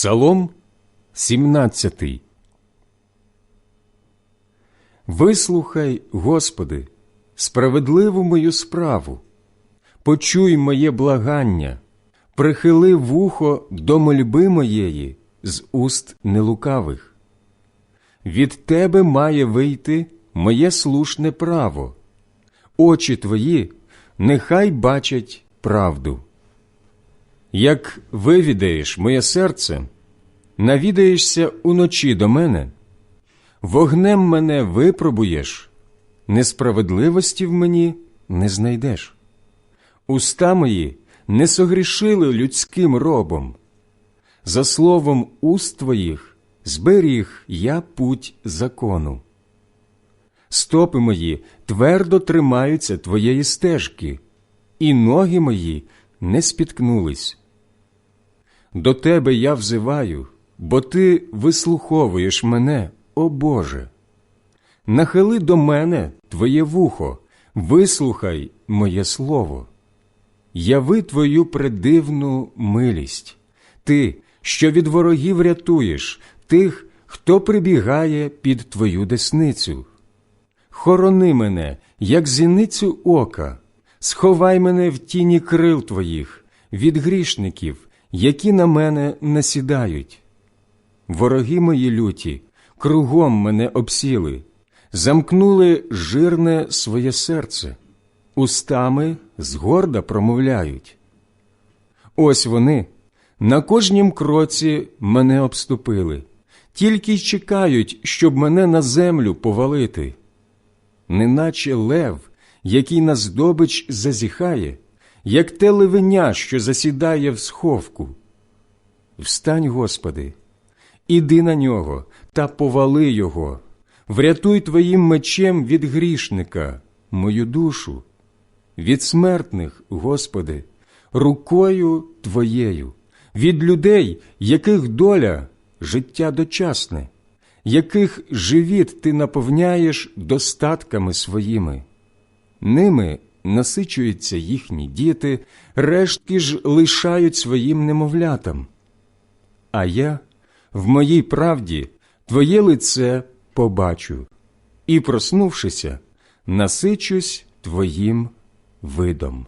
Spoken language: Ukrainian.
Псалом 17 Вислухай, Господи, справедливу мою справу, почуй моє благання, прихили вухо до мольби моєї з уст нелукавих. Від Тебе має вийти моє слушне право, очі Твої нехай бачать правду. Як вивідаєш моє серце, навідаєшся уночі до мене, вогнем мене випробуєш, несправедливості в мені не знайдеш. Уста мої не согрішили людським робом. За словом уст твоїх зберіг я путь закону. Стопи мої твердо тримаються твоєї стежки, і ноги мої не спіткнулись. До тебе я взиваю, бо ти вислуховуєш мене, о Боже. Нахили до мене твоє вухо, вислухай моє слово. Яви твою предивну милість, ти, що від ворогів рятуєш, тих, хто прибігає під твою десницю. Хорони мене, як зіницю ока, сховай мене в тіні крил твоїх, від грішників, які на мене насідають. Вороги мої люті, кругом мене обсіли, замкнули жирне своє серце, устами згорда промовляють. Ось вони на кожнім кроці мене обступили, тільки й чекають, щоб мене на землю повалити. Неначе лев, який на здобич зазіхає, як те ливеня, що засідає в сховку. Встань, Господи, іди на нього та повали його, врятуй Твоїм мечем від грішника, мою душу, від смертних, Господи, рукою Твоєю, від людей, яких доля життя дочасне, яких живіт ти наповняєш достатками своїми. Ними насичуються їхні діти, рештки ж лишають своїм немовлятам. А я в моїй правді твоє лице побачу і, проснувшися, насичусь твоїм видом.